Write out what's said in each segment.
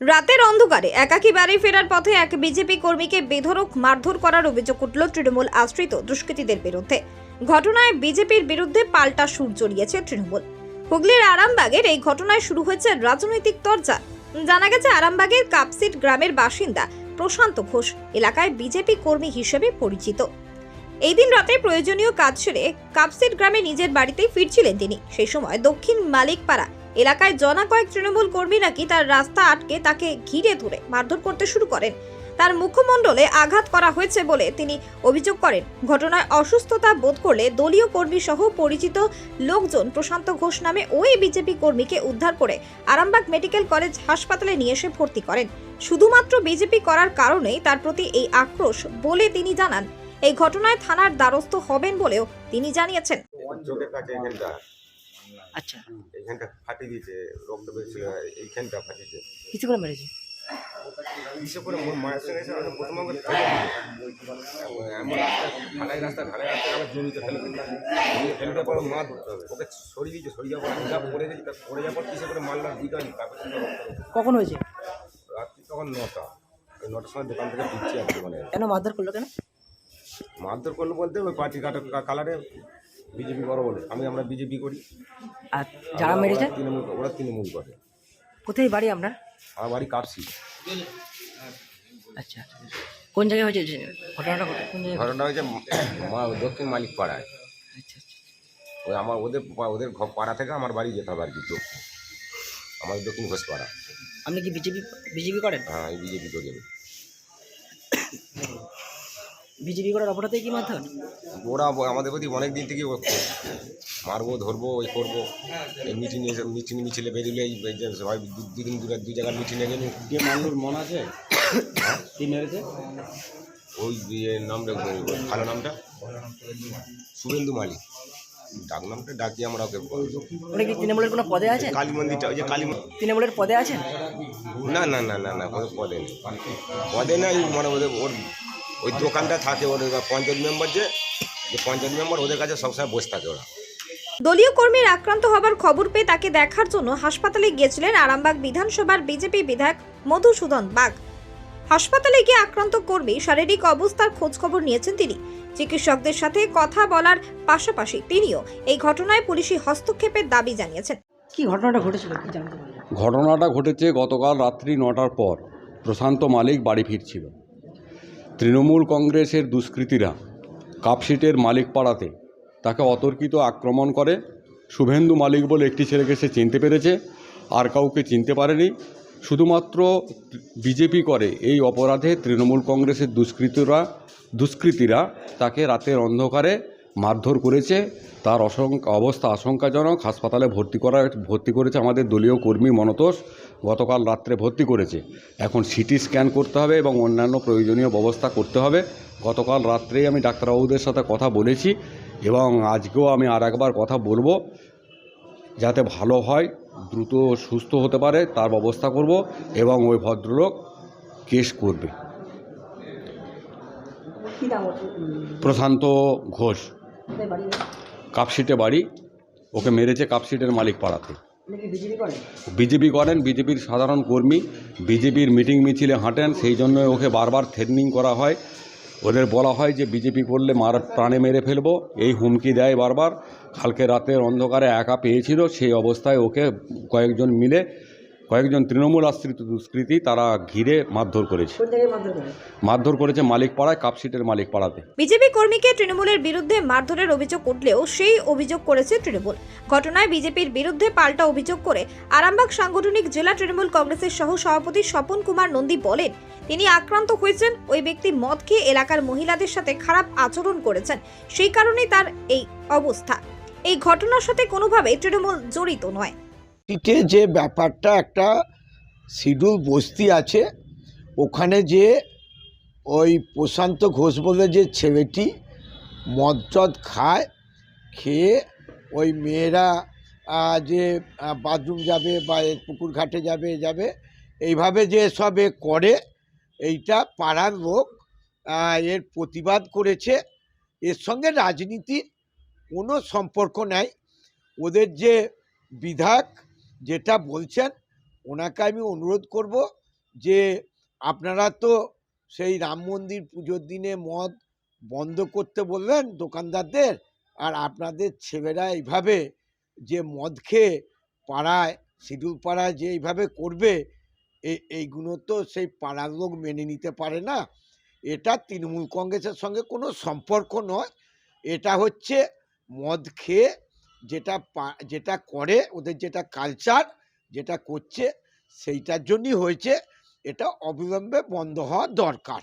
রাতের অন্ধকারে একাকী বাড়ি ফেরার পথে এক বিজেপি কর্মীকে বেধড়ক, মারধর করার অভিযোগ উঠল তৃণমূল আশ্রিত দুষ্কৃতীদের বিরুদ্ধে। ঘটনায় বিজেপির বিরুদ্ধে পাল্টা সুর জড়িয়েছে তৃণমূল। হুগলির আরামবাগের এই ঘটনায় শুরু হয়েছে রাজনৈতিক তরজা। জানা গেছে, আরামবাগের কাপসিট গ্রামের বাসিন্দা প্রশান্ত ঘোষ এলাকায় বিজেপি কর্মী হিসেবে পরিচিত। এই দিন রাতে প্রয়োজনীয় কাজ সেরে কাপসিট গ্রামে নিজের বাড়িতেই ফিরছিলেন তিনি। সেই সময় দক্ষিণ মালিকপাড়া এলাকায় জনা কয়েক তৃণমূল কর্মী নাকি তার রাস্তা আটকে তাকে ঘিরে ধরে মারধর করতে শুরু করেন। তার মুখমণ্ডলে আঘাত করা হয়েছে বলে তিনি অভিযোগ করেন। ঘটনায় অসুস্থতা বোধ করলে দলীয় কর্মী সহ পরিচিত লোকজন প্রশান্ত ঘোষ নামে ওই বিজেপি কর্মীকে উদ্ধার করে আরামবাগ মেডিকেল কলেজ হাসপাতালে নিয়ে এসে ভর্তি করেন। শুধুমাত্র বিজেপি করার কারণেই তার প্রতি এই আক্রোশ বলে তিনি জানান। এই ঘটনায় থানার দ্বারস্থ হবেন বলেও তিনি জানিয়েছেন। আচ্ছা। এইখানটা ফাটিয়ে দিয়েছে রক্ত বেরিয়েছিল এইখানটা ফাটিয়েছে কিছু করে মেরেছে? কিসে করে মোর মায়ের সঙ্গে এসে আমাকে প্রথম আমাকে এমন রাস্তা ঢালাই রাস্তা ঢালাই রাস্তা আমার জমিতে ফেলে দিল ফেলে দেওয়ার পর মা ধরতে হবে ওকে সরিয়ে দিয়েছে সরিয়ে যাওয়ার পর আমি যা পড়ে গেছি তা পড়ে যাওয়ার পর কিসে করে মারলাম দিকানি তারপর কিন্তু রক্ত বেরোচ্ছে। কখন হয়েছে? রাত্রি তখন নটা। ওই নটার সময় দোকান থেকে দিচ্ছি আর মানে। কেন মারধর করল কেন? মারধর করল বলতে ওই পার্টি কাটা কালারে বিজেপি করো বলে। আমি আমরা বিজেপি করি। আর যারা মেরেছে? ওরা তৃণমূল ওরা তৃণমূল করে। কোথায় বাড়ি আপনার? আমার বাড়ি কাপসি। আচ্ছা। কোন জায়গায় হয়েছে? যে ঘটনাটা ঘটে- কোন জায়গায়? ঘটনা হয়েছে মা দক্ষিণ মালিক পাড়ায় আচ্ছা আচ্ছা। ওই আমার ওদের ওদের ঘ- পাড়া থেকে আমার বাড়ি যেতে হবে আর কি দক্ষিণ। আমার দক্ষিণ ঘোষ পাড়া আপনি কি বিজেপি বিজেপি করেন? হ্যাঁ বিজেপি করি আমি। বিজেপি করার অপরাধে কি মারধর ওরা আমাদের প্রতি অনেক দিন থেকেই ও- মারবো ধরবো ওই করব। এই মিটিং মিটিং মিছিলে বেরিয়ে সবাই দু- দুদিন দু দু জায়গার মিটিংয়ে গেলে কে মারলোর মনে আছে? কি মেরেছে? ওই নামটা ভালো নামটা? শুভেন্দু মালিক। ডাক নামটা ডাকি আমরা ওকে। ওটা কি তৃণমূলের কোনো পদে আছে কালী মন্দিরটা ওই যে কালী তৃণমূলের পদে আছে না না না না না কোনো পদে নেই। পদে নাই মানে ওদের ওর ওই দোকানটা থাকে ওর পঞ্চায়েত মেম্বার যে পঞ্চায়েত মেম্বার ওদের কাছে সবসময় বসে থাকে ওরা। দলীয় কর্মীর আক্রান্ত হবার খবর পেয়ে তাকে দেখার জন্য হাসপাতালে গিয়েছিলেন আরামবাগ বিধানসভার বিজেপি বিধায়ক মধুসূদন বাগ। হাসপাতালে গিয়ে আক্রান্ত কর্মী শারীরিক অবস্থার খোঁজ খবর নিয়েছেন তিনি। চিকিৎসকদের সাথে কথা বলার পাশাপাশি তিনিও এই ঘটনায় পুলিশি হস্তক্ষেপের দাবি জানিয়েছেন। কি ঘটনাটা ঘটেছিল কি জানতে পারলেন ঘটনাটা ঘটেছে গতকাল রাত্রি নটার পর। প্রশান্ত মালিক বাড়ি ফিরছিল। তৃণমূল কংগ্রেসের দুষ্কৃতীরা কাপশিটের মালিক পাড়াতে তাকে অতর্কিত আক্রমণ করে। শুভেন্দু মালিক বলে একটি ছেলেকে সে চিনতে পেরেছে, আর কাউকে চিনতে পারেনি। শুধুমাত্র বিজেপি করে এই অপরাধে তৃণমূল কংগ্রেসের দুষ্কৃতীরা দুষ্কৃতীরা তাকে রাতের অন্ধকারে মারধর করেছে। তার অসংখ্য অবস্থা আশঙ্কাজনক। হাসপাতালে ভর্তি করা ভর্তি করেছে আমাদের দলীয় কর্মী মনতোষ। গতকাল রাত্রে ভর্তি করেছে। এখন সিটি স্ক্যান করতে হবে এবং অন্যান্য প্রয়োজনীয় ব্যবস্থা করতে হবে। গতকাল রাত্রেই আমি ডাক্তারবাবুদের সাথে কথা বলেছি এবং আজকেও আমি আর একবার কথা বলব। যাতে ভালো হয় দ্রুত সুস্থ হতে পারে তার ব্যবস্থা করব এবং ওই ভদ্রলোক কেস করবে? প্রশান্ত ঘোষ। কাপশিটে বাড়ি ওকে মেরেছে কাপশিটের মালিক পাড়াতে। বিজেপি করেন? বিজেপি করেন বিজেপির সাধারণ কর্মী। বিজেপির মিটিং মিছিলে হাঁটেন সেই জন্য ওকে বারবার থ্রেটনিং করা হয়। ওদের বলা হয় যে বিজেপি করলে মার প্রাণে মেরে ফেলব। এই হুমকি দেয় বারবার। কালকে রাতের অন্ধকারে একা পেয়েছিল সেই অবস্থায় ওকে কয়েকজন মিলে কয়েকজন তৃণমূল আশ্রিত দুষ্কৃতী তারা ঘিরে মারধর করেছে। মারধর করেছে? মালিক পাড়ায় কাপশিটের মালিক পাড়াতে বিজেপি কর্মীকে তৃণমূলের বিরুদ্ধে মারধরের অভিযোগ উঠলেও সেই অভিযোগ করেছে তৃণমূল। ঘটনায় বিজেপির বিরুদ্ধে পাল্টা অভিযোগ করে আরামবাগ সাংগঠনিক জেলা তৃণমূল কংগ্রেসের সহ সভাপতি স্বপন কুমার নন্দী বলেন তিনি আক্রান্ত হয়েছেন ওই ব্যক্তি মদ খেয়ে এলাকার মহিলাদের সাথে খারাপ আচরণ করেছেন সেই কারণেই তার এই অবস্থা। এই ঘটনার সাথে কোনোভাবে তৃণমূল জড়িত নয়। সিটে যে ব্যাপারটা একটা শিডিউল বস্তি আছে, ওখানে যে ওই প্রশান্ত ঘোষ বলে যে ছেলেটি মদ খায়, খেয়ে ওই মেয়েরা যে বাথরুম যাবে বা পুকুর ঘাটে যাবে যাবে, এইভাবে যে সব করে, এইটা পাড়ার লোক এর প্রতিবাদ করেছে। এর সঙ্গে রাজনীতির কোনো সম্পর্ক নাই। ওদের যে বিধায়ক যেটা বলছেন, ওনাকে আমি অনুরোধ করব যে আপনারা তো সেই রাম মন্দির পুজোর দিনে মদ বন্ধ করতে বললেন দোকানদারদের, আর আপনাদের ছেলেরা এইভাবে যে মদ খেয়ে পাড়ায় শিডিউল পাড়ায় যে এইভাবে করবে এই এইগুলো তো সেই পাড়ার লোক মেনে নিতে পারে না। এটা তৃণমূল কংগ্রেসের সঙ্গে কোনো সম্পর্ক নয়। এটা হচ্ছে মদ খেয়ে যেটা যেটা করে ওদের যেটা কালচার যেটা করছে, সেইটার জন্যই হয়েছে, এটা অবিলম্বে বন্ধ হওয়া দরকার।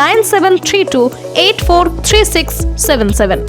nine seven three two eight four three six seven seven.